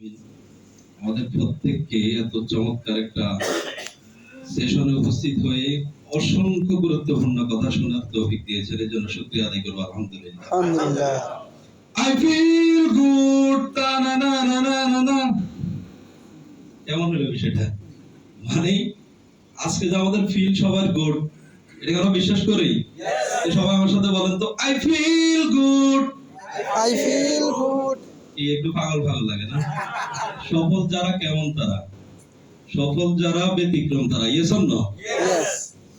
আমাদের প্রত্যেককে এত চমৎকার একটা সেশনে উপস্থিত হয়ে অসংখ্য গুরুত্বপূর্ণ কথা শোনার তৌফিক দিয়েছেন এর জন্য শুকরিয়া আদায় করব আলহামদুলিল্লাহ। আই ফিল গুড না না না না না না কেমন হলো বিষয়টা? মানে আজকে যে আমাদের ফিল সবার গুড এটা আমরা বিশ্বাস করি? সবাই আমার সাথে বলেন তো I feel good I feel good কি একটু পাগল পাগল লাগে না? সফল যারা কেমন তারা? সফল যারা ব্যতিক্রম তারা। ইয়েস অর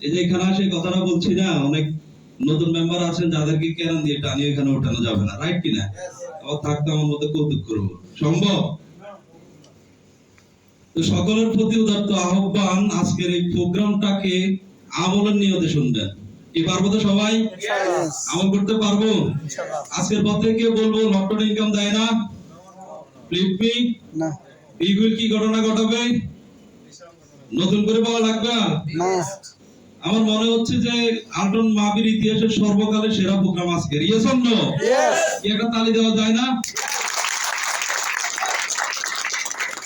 এই যে এখানে সেই কথাটা বলছি না অনেক নতুন মেম্বার আছেন যাদেরকে কেরান দিয়ে টানিয়ে এখানে ওঠানো যাবে না রাইট কিনা? আবার থাকতে আমার মধ্যে কৌতুক করব। সম্ভব? তো সকলের প্রতি উদার্ত আহ্বান আজকের এই প্রোগ্রামটাকে আমলের নিয়তে শুনবেন। কি পারব তো সবাই? আমল করতে পারব? আজকের পর থেকে বলব লকডাউন ইনকাম দেয় না। না। বিগুল কি ঘটনা ঘটাবে? নতুন করে পাওয়া লাগবে? না। আমার মনে হচ্ছে যে আল্টন মাবির ইতিহাসের সর্বকালের সেরা প্রোগ্রাম আজকে ইয়েস অর নো একটা তালি দেওয়া যায় না?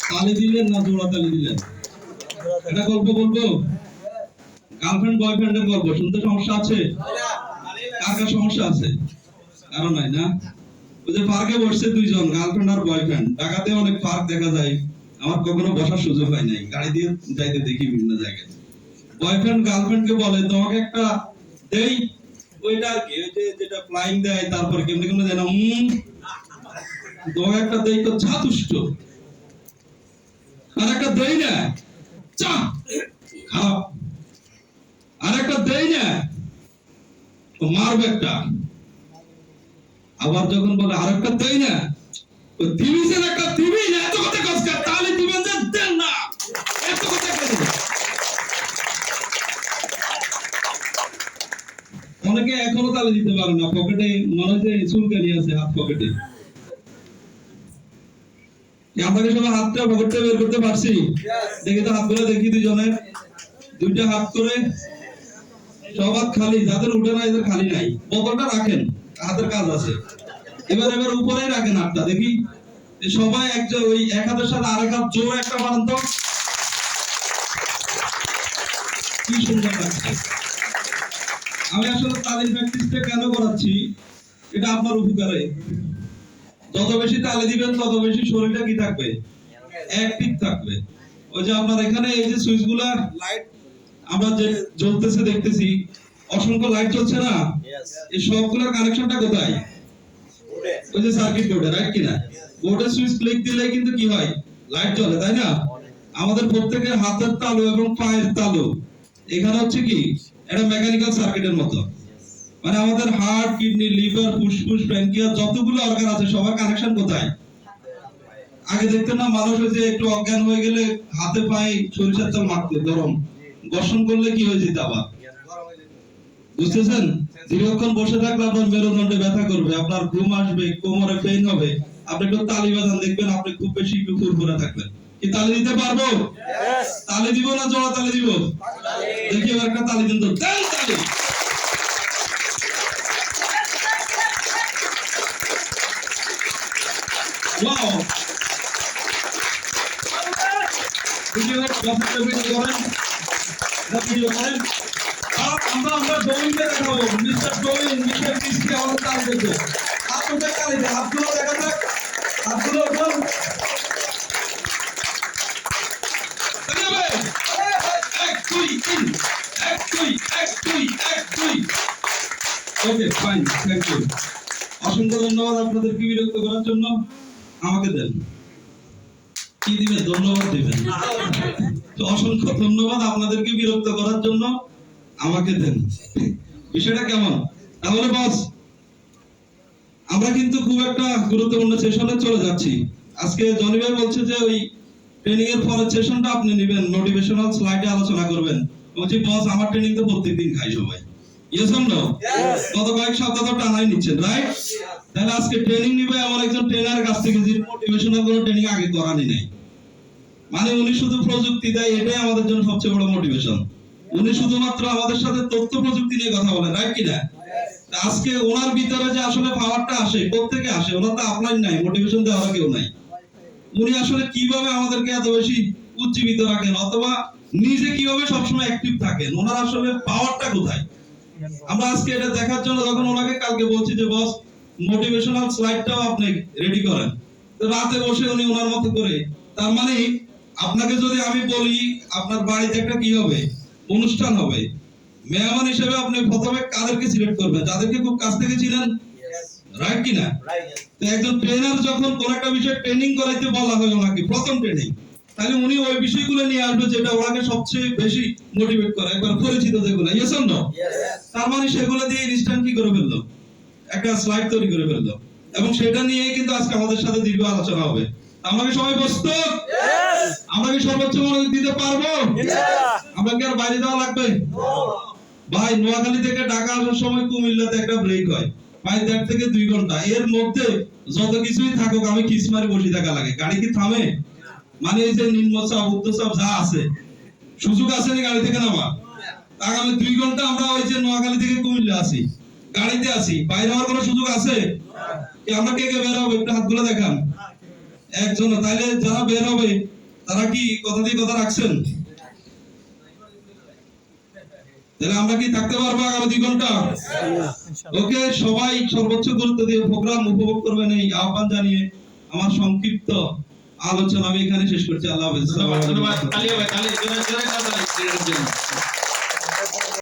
তালি দিলেন না জোড়া তালি দিলেন? এটা গল্প বলব? গার্লফ্রেন্ড বয়ফ্রেন্ডের গল্প। শুনতে সমস্যা আছে? কার কার সমস্যা আছে? কারণ নাই না? ওই যে পার্কে বসছে দুইজন গার্লফ্রেন্ড আর বয়ফ্রেন্ড ঢাকাতে অনেক পার্ক দেখা যায়। আমার কখনো বসার সুযোগ হয় নাই গাড়ি দিয়ে যাইতে দেখি বিভিন্ন জায়গায়। বয়ফ্রেন্ড গার্লফ্রেন্ডকে বলে তোমাকে একটা দেই। ওইটা আর কি যেটা ফ্লাইং দেয় তারপর কেমনে কেমনে দেয় না উম, তোমাকে একটা দেই তো চা তুষ্ট। আর একটা দেই না চা। খারাপ। আর একটা দেই না মারবে একটা। আবার যখন বলে আর একটা দেই না? একটা এত কথা তাহলে যে দেন না। এত কথা অনেকে এখনও তালে দিতে পারে না, পকেটে মনে হয় আছে হাত পকেটে। আপনাকে সবাই হাতটা পকেটে বের করতে পারছি? দেখি তো হাতগুলো দেখি দুজনের দুইটা হাত করে, সব খালি, যাদের উঠে না এদের খালি নাই। বোতলটা রাখেন। হাতের কাজ আছে। এবার এবার উপরেই রাখেন হাতটা, দেখি। সবাই একজন ওই এক হাতের সাথে আরেক হাত জোর একটা বানান তো। কি সুন্দর লাগছে। আমি আসলে প্র্যাকটিসটা কেন করাচ্ছি, এটা আপনার উপকারে। যত বেশি তালি দিবেন, তত বেশি শরীরটা কি থাকবে? অ্যাক্টিভ থাকবে। ওই যে আপনার এখানে এই যে সুইচগুলা লাইট আমরা যে জ্বলতেছে দেখতেছি অসংখ্য লাইট জ্বলছে না? এই সবগুলোর কানেকশনটা কোথায়? ওই যে সার্কিট বোর্ডে রাইট কিনা? বোর্ডের সুইচ ক্লিক দিলে কিন্তু কি হয়? লাইট জ্বলে তাই না? আমাদের প্রত্যেকের হাতের তালু এবং পায়ের তালু। এখানে হচ্ছে কি? এটা মেকানিক্যাল সার্কিটের মতো। মানে আমাদের হার্ট কিডনি লিভার ফুসফুস প্যানক্রিয়াস যতগুলো অর্গান আছে সবার কানেকশন কোথায়? আগে দেখতেন না মানুষ যে একটু অজ্ঞান হয়ে গেলে হাতে পায়ে সরিষার তেল মাখতো গরম। ঘর্ষণ করলে কি হয়ে যেত আবার? বুঝতেছেন? দীর্ঘক্ষণ বসে থাকলে আপনার মেরুদণ্ডে ব্যথা করবে আপনার ঘুম আসবে কোমরে পেইন হবে। আপনি একটু তালি বাজান দেখবেন আপনি খুব বেশি ফুরফুরে থাকবেন। কি তালি দিতে পারব? তালি দিব না জোড়া তালি দিব? দেখি এবার একটা তালি দিন তো। তালি! ওয়াও ভিডিও কথা ভিডিও করেন এটা ভিডিও করেন আর আমরা আমরা ডোমিনকে দেখাবো, মিস্টার ডোমিন মিস্টার তাল দেখব। উঠে হাতগুলো দেখা যাক। হাতগুলো এক, দুই এক, দুই ওকে ফাইন থ্যাংক ইউ অসংখ্য ধন্যবাদ আপনাদেরকে বিরক্ত করার জন্য। আমাকে দেন। কি দিবেন? ধন্যবাদ দিবেন। অসংখ্য ধন্যবাদ আপনাদেরকে বিরক্ত করার জন্য। আমাকে দেন। বিষয়টা কেমন? তাহলে বস আমরা কিন্তু খুব একটা গুরুত্বপূর্ণ সেশনে চলে যাচ্ছি। আজকে জনি ভাই বলছে যে ওই ট্রেনিং এর পরের সেশনটা আপনি নেবেন মোটিভেশনাল স্লাইডে আলোচনা করবেন। বলছি বস আমার ট্রেনিং তো প্রত্যেকদিন খাই সবাই। ইয়েস অর নো গত কয়েক সপ্তাহ তো টানাই নিচ্ছেন রাইট তাহলে আজকে ট্রেনিং নিবে এমন একজন ট্রেনারের কাছ থেকে যিনি মোটিভেশনাল কোনো ট্রেনিং আগে করানি নাই। মানে উনি শুধু প্রযুক্তি দেয় এটাই আমাদের জন্য সবচেয়ে বড় মোটিভেশন উনি শুধুমাত্র আমাদের সাথে তথ্য প্রযুক্তি নিয়ে কথা বলেন রাইট কিনা? আজকে ওনার ভিতরে যে আসলে পাওয়ারটা আসে কোথেকে আসে, ওনার তো আপলাইন নাই মোটিভেশন দেওয়ার কেউ নাই। উনি আসলে কীভাবে আমাদেরকে এত বেশি উজ্জীবিত রাখেন, অথবা নিজে কীভাবে সবসময় অ্যাক্টিভ থাকেন? ওনার আসলে পাওয়ারটা কোথায়? আমরা আজকে এটা দেখার জন্য যখন ওনাকে কালকে বলছি যে, বস মোটিভেশনাল স্লাইডটাও আপনি রেডি করেন। তো রাতে বসে উনি ওনার মতো করে, তার মানে আপনাকে যদি আমি বলি, আপনার বাড়িতে একটা কি হবে? অনুষ্ঠান হবে। মেহমান হিসেবে আপনি প্রথমে কাদেরকে সিলেক্ট করবেন? যাদেরকে খুব কাছ থেকে চিনেন? রাইট কিনা? তো একজন ট্রেনার যখন কোন একটা বিষয় ট্রেনিং করাইতে বলা হয় ওনাকে প্রথম ট্রেনিং তাহলে উনি ওই বিষয়গুলো নিয়ে আসবে যেটা ওনাকে সবচেয়ে বেশি মোটিভেট করে। একবার পরিচিত যেগুলো ইয়েস অর নো তার মানে সেগুলো দিয়ে ইনস্ট্যান্ট কি করে ফেলল? একটা স্লাইড তৈরি করে ফেলল। এবং সেটা নিয়েই কিন্তু আজকে আমাদের সাথে দীর্ঘ আলোচনা হবে। আমরা কি সবাই প্রস্তুত? আমরা কি সর্বোচ্চ মনোযোগ দিতে পারব? আমরা কি আর বাইরে যাওয়া লাগবে? ভাই, নোয়াখালী থেকে ঢাকা আসার সময় কুমিল্লাতে একটা ব্রেক হয়। প্রায় দেড় থেকে দুই ঘণ্টা। এর মধ্যে যত কিছুই থাকুক, আমি বসে থাকা লাগে। গাড়ি কি থামে? মানে এই যে নিম্ন চাপ চাপ যা আছে। সুযোগ আছে গাড়ি থেকে নামা আগামী দুই ঘণ্টা আমরা ওই যে নোয়াখালী থেকে কুমিল্লা গাড়িতে আছি। বাইরে হওয়ার কোনো সুযোগ আছে? আমরা কে কে বের হবে? একটু হাতগুলো দেখান। একজন তাইলে যারা বের হবে, তারা কি কথা দিয়ে কথা রাখছেন? তাহলে আমরা কি থাকতে পারব আগামী দুই ঘণ্টা? ওকে সবাই সর্বোচ্চ গুরুত্ব দিয়ে প্রোগ্রাম উপভোগ করবেন এই আহ্বান জানিয়ে আমার সংক্ষিপ্ত আলোচনা আমি এখানে শেষ করছি। আল্লাহ হাফেজ।